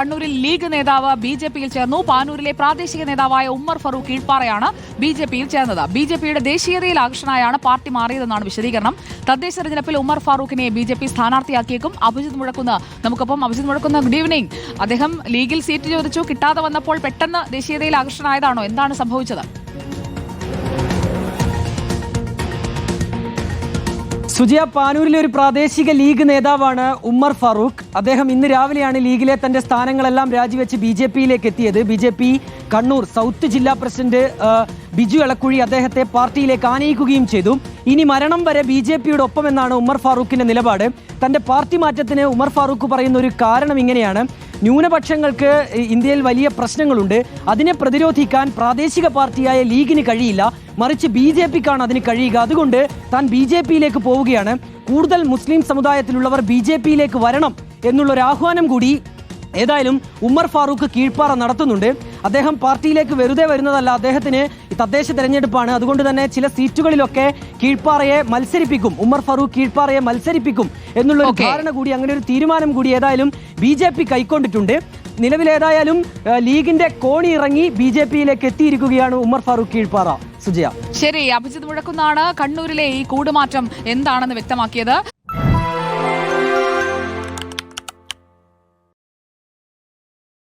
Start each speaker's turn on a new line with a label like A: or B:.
A: കണ്ണൂരിൽ ലീഗ് നേതാവ് B J പിയിൽ ചേർന്നു. പാനൂരിലെ പ്രാദേശിക നേതാവായ ഉമ്മർ ഫറൂഖ് കീഴ്പ്പാറയാണ് ബി ജെ പിയിൽ ചേർന്നത്. ബി ജെ പിയുടെ ദേശീയതയിൽ ആകർഷണായാണ് പാർട്ടി മാറിയതെന്നാണ് വിശദീകരണം. തദ്ദേശ തെരഞ്ഞെടുപ്പിൽ ഉമ്മർ ഫാറൂഖിനെ ബി ജെ പി സ്ഥാനാർത്ഥിയാക്കിയേക്കും. അഭിജിത് മുഴക്കുന്ന. നമുക്കൊപ്പം അഭിജിത് മുഴക്കുന്ന. ഗുഡ് ഈവനിംഗ് അദ്ദേഹം ലീഗിൽ സീറ്റ് ചോദിച്ചു. കിട്ടാതെ വന്നപ്പോൾ പെട്ടെന്ന് ദേശീയതയിൽ ആകർഷണായതാണോ എന്താണ് സംഭവിച്ചത്?
B: സുജിയ പാനൂരിലെ ഒരു പ്രാദേശിക ലീഗ് നേതാവാണ് ഉമ്മർ ഫറൂഖ്. അദ്ദേഹം ഇന്ന് രാവിലെയാണ് ലീഗിലെ തന്റെ സ്ഥാനങ്ങളെല്ലാം രാജിവെച്ച് ബി ജെ പിയിലേക്ക് എത്തിയത്. B J P Kannur south ജില്ലാ പ്രസിഡന്റ് ബിജു എളക്കുഴി അദ്ദേഹത്തെ പാർട്ടിയിലേക്ക് ആനയിക്കുകയും ചെയ്തു. ഇനി മരണം വരെ ബി ജെ പിയുടെ ഒപ്പമെന്നാണ് ഉമ്മർ ഫാറൂഖിന്റെ നിലപാട്. തന്റെ പാർട്ടി മാറ്റത്തിന് ഉമർ ഫാറൂഖ് പറയുന്ന ഒരു കാരണം ഇങ്ങനെയാണ്. ന്യൂനപക്ഷങ്ങൾക്ക് ഇന്ത്യയിൽ വലിയ പ്രശ്നങ്ങളുണ്ട്. അതിനെ പ്രതിരോധിക്കാൻ പ്രാദേശിക പാർട്ടിയായ ലീഗിന് കഴിയില്ല. മറിച്ച് ബി ജെ പിക്കാണ് അതിന് കഴിയുക. അതുകൊണ്ട് താൻ ബി ജെ പിയിലേക്ക് പോവുകയാണ്. കൂടുതൽ മുസ്ലിം സമുദായത്തിലുള്ളവർ ബി ജെ പിയിലേക്ക് വരണം എന്നുള്ളൊരു ആഹ്വാനം കൂടി ഏതായാലും ഉമ്മർ ഫാറൂഖ് കീഴ്പ്പാറ നടത്തുന്നുണ്ട്. അദ്ദേഹം പാർട്ടിയിലേക്ക് വെറുതെ വരുന്നതല്ല അദ്ദേഹത്തിന് തദ്ദേശ തെരഞ്ഞെടുപ്പാണ്. അതുകൊണ്ട് തന്നെ ചില സീറ്റുകളിലൊക്കെ കീഴ്പ്പാറയെ മത്സരിപ്പിക്കും. ഉമ്മർ ഫറൂഖ് കീഴ്പ്പാറയെ മത്സരിപ്പിക്കും എന്നുള്ള ഒരു. ധാരണ കൂടി അങ്ങനെ ഒരു തീരുമാനം കൂടി ഏതായാലും ബി ജെ പി കൈക്കൊണ്ടിട്ടുണ്ട്. നിലവിലേതായാലും ലീഗിന്റെ കോണി ഇറങ്ങി ബി ജെ പിയിലേക്ക് എത്തിയിരിക്കുകയാണ് ഉമ്മർ ഫാറൂഖ് കീഴ്പ്പാറ. സുജയ.
A: ശരി അഭിജിത് മുഴക്കുന്നാണ്. കണ്ണൂരിലെ ഈ കൂടുമാറ്റം എന്താണെന്ന് വ്യക്തമാക്കിയത്?